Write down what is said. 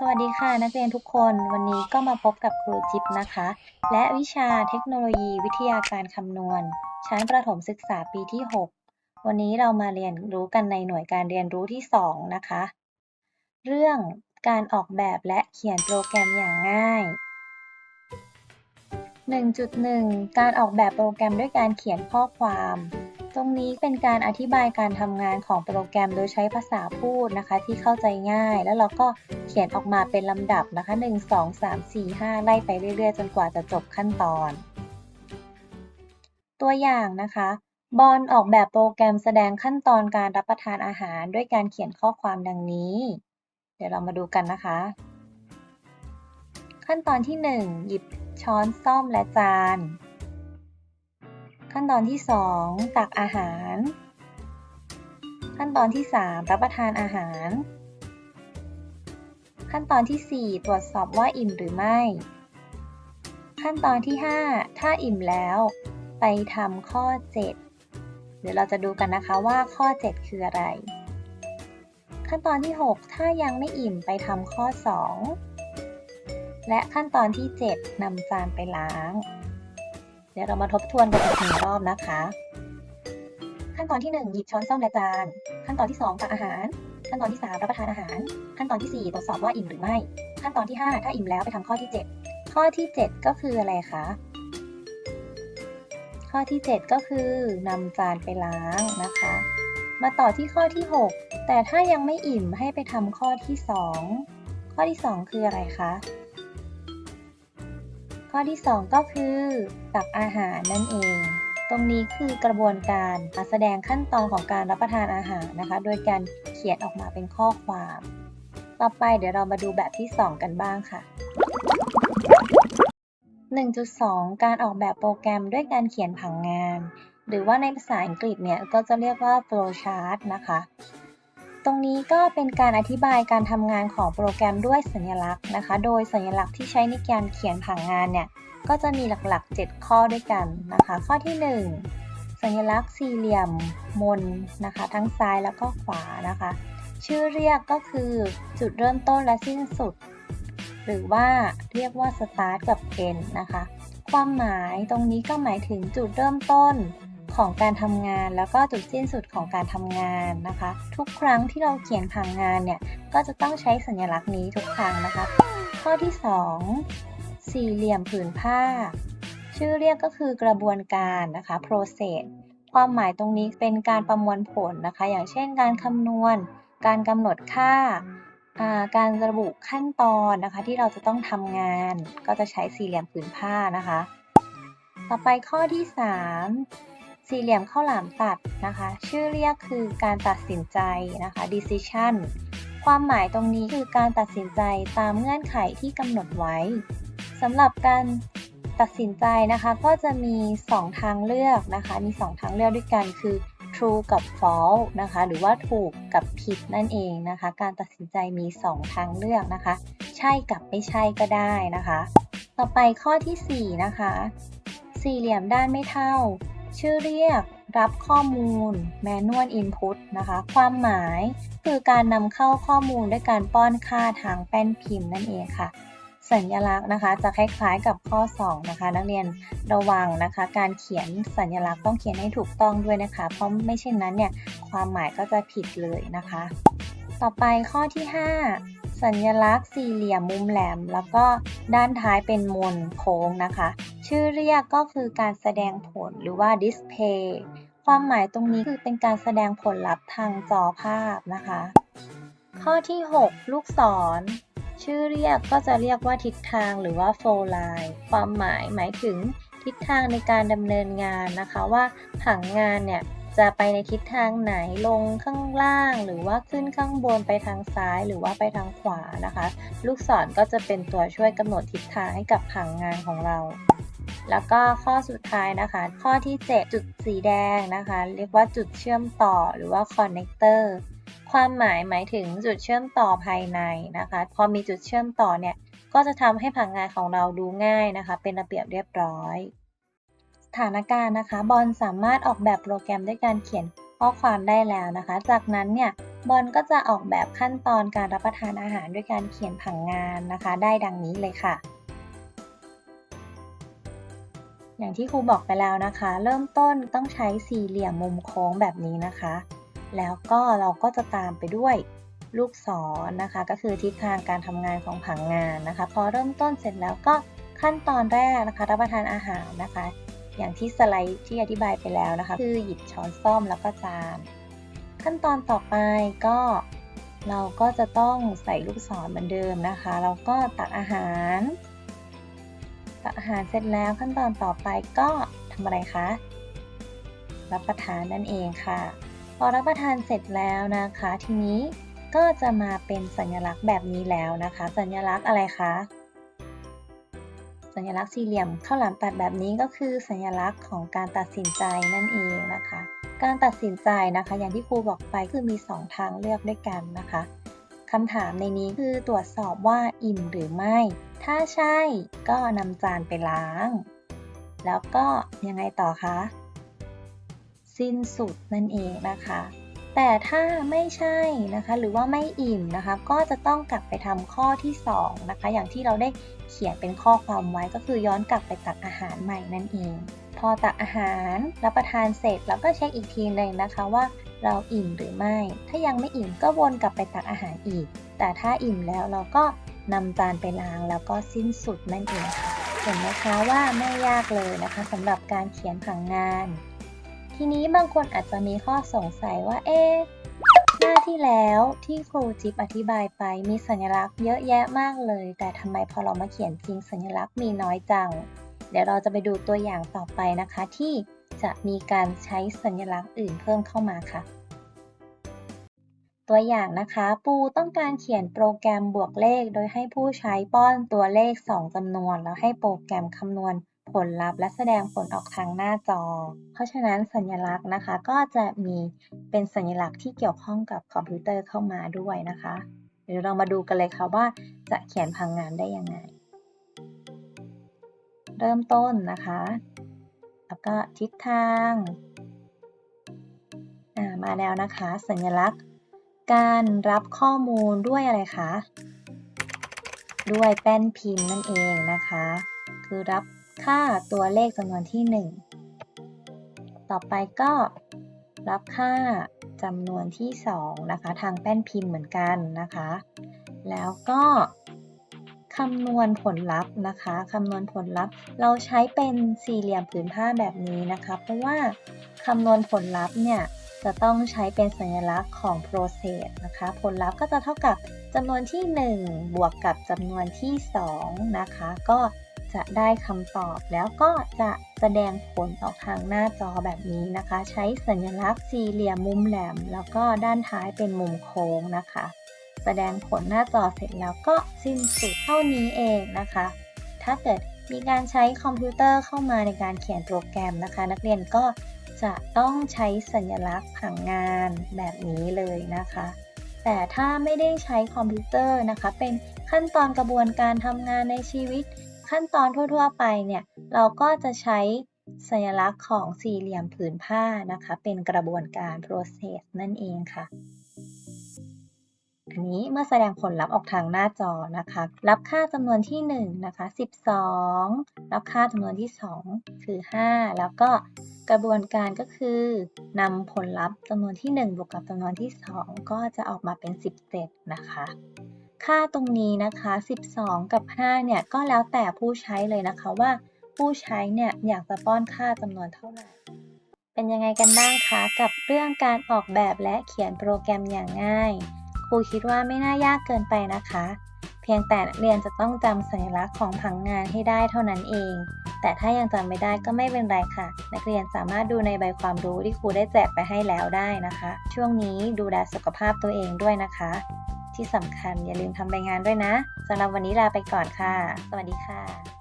สวัสดีค่ะนักเรียนทุกคนวันนี้ก็มาพบกับครูจิ๊บนะคะ และวิชาเทคโนโลยีวิทยาการคำนวณ ชั้นประถมศึกษาปีที่ 6 วันนี้เรามาเรียนรู้กันในหน่วยการเรียนรู้ที่ 2 นะคะ เรื่องการออกแบบและเขียนโปรแกรมอย่างง่าย 1.1 การออกแบบโปรแกรมด้วยการเขียนข้อความ ตรงนี้เป็นการอธิบายการทำงานของโปรแกรมโดยใช้ภาษาพูดนะคะ ที่เข้าใจง่าย แล้วเราก็เขียนออกมาเป็นลำดับนะคะ 1 2 3 4 5 ไล่ไปเรื่อยๆ จนกว่าจะจบขั้นตอน ตัวอย่างนะคะ บอลออกแบบโปรแกรมแสดงขั้นตอนการรับประทานอาหารด้วยการเขียนข้อความดังนี้ เดี๋ยวเรามาดูกันนะคะ ขั้นตอนที่ 1 หยิบช้อนซ่อมและจาน ขั้นตอนที่ 2 ตักอาหาร ขั้นตอนที่ 3 รับประทานอาหาร ขั้นตอนที่ 4 ตรวจสอบว่าอิ่มหรือไม่ ขั้นตอนที่ 5 ถ้าอิ่มแล้ว ไปทำข้อ 7 เดี๋ยวเราจะดูกันนะคะว่าข้อ 7 คืออะไร ขั้นตอนที่ 6 ถ้ายังไม่อิ่มไปทำข้อ 2 และขั้นตอนที่ 7นำจานไปล้าง ดี๋ยวเรามาทบทวนกันอีกหนึ่งรอบนะคะ ขั้นตอนที่ 1 หยิบช้อนส้อมและจาน ขั้นตอนที่2ตักอาหาร ขั้นตอนที่ 3 รับประทานอาหาร ขั้นตอนที่ 4 ตรวจสอบว่าอิ่มหรือไม่ ขั้นตอนที่ 5 ถ้าอิ่มแล้วไปทำข้อที่ 7 ข้อที่ 7 ก็คืออะไรคะ ข้อที่ 7 ก็คือนำจานไปล้างนะคะ มาต่อที่ข้อที่ 6 แต่ถ้ายังไม่อิ่มให้ไปทำข้อที่ 2 ข้อที่ 2 คืออะไรคะ ข้อที่ 2 ก็คือตักอาหารนั่นเอง ตรงนี้คือกระบวนการแสดงขั้นตอนของการรับประทานอาหารนะคะ โดยการเขียนออกมาเป็นข้อความ ต่อไปเดี๋ยวเรามาดูแบบที่ 2 กันบ้างค่ะ 1.2 การออกแบบโปรแกรมด้วยการเขียนผังงาน หรือว่าในภาษาอังกฤษเนี่ยก็จะเรียกว่า flowchart นะคะ ตรงนี้ก็เป็นการอธิบายการทำงานของโปรแกรมด้วยสัญลักษณ์นะคะ โดยสัญลักษณ์ที่ใช้ในการเขียนผังงานเนี่ยก็จะมีหลักๆ 7 ข้อด้วยกันนะคะ ข้อที่ 1 สัญลักษณ์สี่เหลี่ยมมนนะคะ ทั้งซ้ายแล้วก็ขวานะคะ ชื่อเรียกก็คือจุดเริ่มต้นและสิ้นสุด หรือว่าเรียกว่า start กับ end นะคะ ความหมายตรงนี้ก็หมายถึงจุดเริ่มต้น ของการทำงาน แล้วก็จุดสิ้นสุดของการทำงานนะคะ ทุกครั้งที่เราเขียนผังงานเนี่ยก็จะต้องใช้สัญลักษณ์นี้ทุกครั้งนะคะ ข้อที่ 2 สี่เหลี่ยมผืนผ้า ชื่อเรียกก็คือกระบวนการนะคะ process ความหมายตรงนี้เป็นการประมวลผลนะคะ อย่างเช่นการคำนวณ การกำหนดค่าการระบุขั้นตอนนะคะที่เราจะต้องทำงานก็จะใช้สี่เหลี่ยมผืนผ้านะคะ ต่อไปข้อที่ 3 สี่เหลี่ยมข้าวหลามตัดนะคะ ชื่อเรียกคือการตัดสินใจนะคะ decision ความหมายตรงนี้คือการตัดสินใจตามเงื่อนไขที่กำหนดไว้สำหรับการตัดสินใจนะคะก็จะมี 2 ทางเลือกนะคะ มี 2 ทางเลือกด้วยกันคือ true กับ false นะคะ หรือว่าถูกกับผิดนั่นเองนะคะ การตัดสินใจมี 2 ทางเลือกนะคะ ใช่กับไม่ใช่ก็ได้นะคะ ต่อไปข้อที่ 4 นะคะ สี่เหลี่ยมด้านไม่เท่า ชื่อเรียกรับข้อมูล manual input นะคะ ความหมายคือการนำเข้าข้อมูลด้วยการป้อนค่าทางแป้นพิมพ์นั่นเองค่ะ สัญลักษณ์นะคะจะคล้ายๆกับข้อ 2 นะคะ นักเรียนระวังนะคะ การเขียนสัญลักษณ์ต้องเขียนให้ถูกต้องด้วยนะคะ เพราะไม่เช่นนั้นเนี่ยความหมายก็จะผิดเลยนะคะ ต่อไปข้อที่ 5 สัญลักษณ์สี่เหลี่ยมมุมแหลม แล้วก็ด้านท้ายเป็นมนโค้งนะคะ ชื่อเรียกก็คือการแสดงผลหรือว่า display ความหมายตรงนี้คือเป็นการแสดงผลลัพธ์ทางจอภาพนะคะ ข้อที่ 6 ลูกศร ชื่อเรียกก็จะเรียกว่าทิศทางหรือว่า flow line ความหมายหมายถึงทิศทางในการดำเนินงานนะคะว่าผังงานเนี่ยจะไปในทิศทางไหนลงข้างล่าง หรือว่าขึ้นข้างบนไปทางซ้ายหรือว่าไปทางขวานะคะ ลูกศรก็จะเป็นตัวช่วยกำหนดทิศทางให้กับผังงานของเรา แล้วก็ข้อสุดท้ายนะคะ ข้อที่7จุดสีแดงนะคะ เรียกว่าจุดเชื่อมต่อหรือว่า connector ความหมายหมายถึงจุดเชื่อมต่อภายในนะคะ พอมีจุดเชื่อมต่อเนี่ยก็จะทำให้ผังงานของเราดูง่ายนะคะ เป็นระเบียบเรียบร้อยสถานการณ์นะคะบอลสามารถออกแบบโปรแกรมด้วยการเขียนข้อความได้แล้วนะคะ จากนั้นเนี่ยบอลก็จะออกแบบขั้นตอนการรับประทานอาหารด้วยการเขียนผังงานนะคะ ได้ดังนี้เลยค่ะ อย่างที่ครูบอกไปแล้วนะคะ เริ่มต้นต้องใช้สี่เหลี่ยมมุมโค้งแบบนี้นะคะ แล้วก็เราก็จะตามไปด้วยลูกศรนนะคะ ก็คือทิศทางการทำงานของผังงานนะคะ พอเริ่มต้นเสร็จแล้วก็ขั้นตอนแรกนะคะ รับประทานอาหารนะคะ อย่างที่สไลด์ที่อธิบายไปแล้วนะคะ คือหยิบช้อนส้อมแล้วก็จาน ขั้นตอนต่อไปก็เราก็จะต้องใส่ลูกศรเหมือนเดิมนะคะ เราก็ตักอาหาร ตักอาหารเสร็จแล้วขั้นตอนต่อไปก็ทำอะไรคะ รับประทานนั่นเองค่ะ พอรับประทานเสร็จแล้วนะคะ ทีนี้ก็จะมาเป็นสัญลักษณ์แบบนี้แล้วนะคะ สัญลักษณ์อะไรคะสัญลักษณ์สี่เหลี่ยมข้าวหลามตัดแบบนี้ก็คือสัญลักษณ์ของการตัดสินใจนั่นเองนะคะ การตัดสินใจนะคะ อย่างที่ครูบอกไปคือมี 2 ทางเลือกด้วยกันนะคะ คำถามในนี้คือตรวจสอบว่าอิ่มหรือไม่ ถ้าใช่ก็นำจานไปล้าง แล้วก็ยังไงต่อคะ สิ้นสุดนั่นเองนะคะ แต่ถ้าไม่ใช่นะคะ หรือว่าไม่อิ่มนะคะ ก็จะต้องกลับไปทำข้อที่ 2 นะคะ อย่างที่เราได้เขียนเป็นข้อความไว้ก็คือย้อนกลับไปตักอาหารใหม่นั่นเองพอตักอาหารรับประทานเสร็จแล้วก็เช็คอีกทีหนึ่งนะคะว่า เราอิ่มหรือไม่ ถ้ายังไม่อิ่มก็วนกลับไปตักอาหารอีก แต่ถ้าอิ่มแล้วเราก็นำจานไปล้างแล้วก็สิ้นสุดนั่นเองค่ะ เห็นไหมคะว่าไม่ยากเลยนะคะสำหรับการเขียนผังงาน ทีนี้บางคนอาจจะมีข้อสงสัยว่าเอ๊ะหน้าที่แล้วที่ครูจิ๊บอธิบายไปมีสัญลักษณ์เยอะแยะมากเลย แต่ทำไมพอเรามาเขียนจริงสัญลักษณ์มีน้อยจัง เดี๋ยวเราจะไปดูตัวอย่างต่อไปนะคะที่ จะมีการใช้สัญลักษณ์อื่นเพิ่มเข้ามาค่ะ ตัวอย่างนะคะ ปูต้องการเขียนโปรแกรมบวกเลข โดยให้ผู้ใช้ป้อนตัวเลข 2จำนวน แล้วให้โปรแกรมคำนวณผลลัพธ์และแสดงผลออกทางหน้าจอ เพราะฉะนั้นสัญลักษณ์นะคะก็จะมีเป็นสัญลักษณ์ที่เกี่ยวข้องกับคอมพิวเตอร์เข้ามาด้วยนะคะ เดี๋ยวเรามาดูกันเลยค่ะว่าจะเขียนพังงานได้ยังไง เริ่มต้นนะคะ แล้วก็ทิศทางมาแล้วนะคะ สัญลักษณ์ การรับข้อมูลด้วยอะไรคะ ด้วยแป้นพิมพ์นั่นเองนะคะ คือรับค่าตัวเลขจำนวนที่ 1 ต่อไปก็รับค่าจำนวนที่ 2 นะคะ ทางแป้นพิมพ์เหมือนกันนะคะ แล้วก็ คำนวณผลลัพธ์นะคะคำนวณผลลัพธ์ เราใช้เป็นสี่เหลี่ยมผืนผ้าแบบนี้นะคะ เพราะว่าคำนวณผลลัพธ์เนี่ยจะต้องใช้เป็นสัญลักษณ์ของ process นะคะ ผลลัพธ์ก็จะเท่ากับจำนวนที่ 1 บวกกับจำนวนที่ 2 นะคะ ก็จะได้คำตอบแล้วก็จะแสดงผลออกทางหน้าจอแบบนี้นะคะ ใช้สัญลักษณ์สี่เหลี่ยมมุมแหลม แล้วก็ด้านท้ายเป็นมุมโค้งนะคะ แสดงผลหน้าจอเสร็จแล้วก็สิ้นสุดเท่านี้เองนะคะ ถ้าเกิดมีการใช้คอมพิวเตอร์เข้ามาในการเขียนโปรแกรมนะคะ นักเรียนก็จะต้องใช้สัญลักษณ์ผังงานแบบนี้เลยนะคะ แต่ถ้าไม่ได้ใช้คอมพิวเตอร์นะคะ เป็นขั้นตอนกระบวนการทำงานในชีวิต ขั้นตอนทั่ว ๆ ไปเนี่ย เราก็จะใช้สัญลักษณ์ของสี่เหลี่ยมผืนผ้านะคะ เป็นกระบวนการ process นั่นเองค่ะ นี้เมื่อแสดงผลลัพธ์ออกทางหน้าจอนะคะ รับค่าจำนวนที่1นะคะ12 รับค่าจำนวนที่ 2 คือ 5 แล้วก็กระบวนการก็คือนำผลลัพธ์จำนวนที่ 1 บวกกับจำนวนที่ 2 ก็จะออกมาเป็น 17 นะคะ ค่าตรงนี้นะคะ 12 กับ 5 เนี่ยก็แล้วแต่ผู้ใช้เลยนะคะว่าผู้ใช้เนี่ยอยากจะป้อนค่าจำนวนเท่าไหร่เป็นยังไงกันบ้างคะ กับเรื่องการออกแบบและเขียนโปรแกรมอย่างง่าย ครูคิดว่าไม่น่ายากเกินไปนะคะ เพียงแต่นักเรียนจะต้องจำสัญลักษณ์ของผังงานให้ได้เท่านั้นเอง แต่ถ้ายังจำไม่ได้ก็ไม่เป็นไรค่ะ นักเรียนสามารถดูในใบความรู้ที่ครูได้แจกไปให้แล้วได้นะคะ ช่วงนี้ดูแลสุขภาพตัวเองด้วยนะคะ ที่สำคัญอย่าลืมทำใบงานด้วยนะสำหรับวันนี้ลาไปก่อนค่ะ สวัสดีค่ะ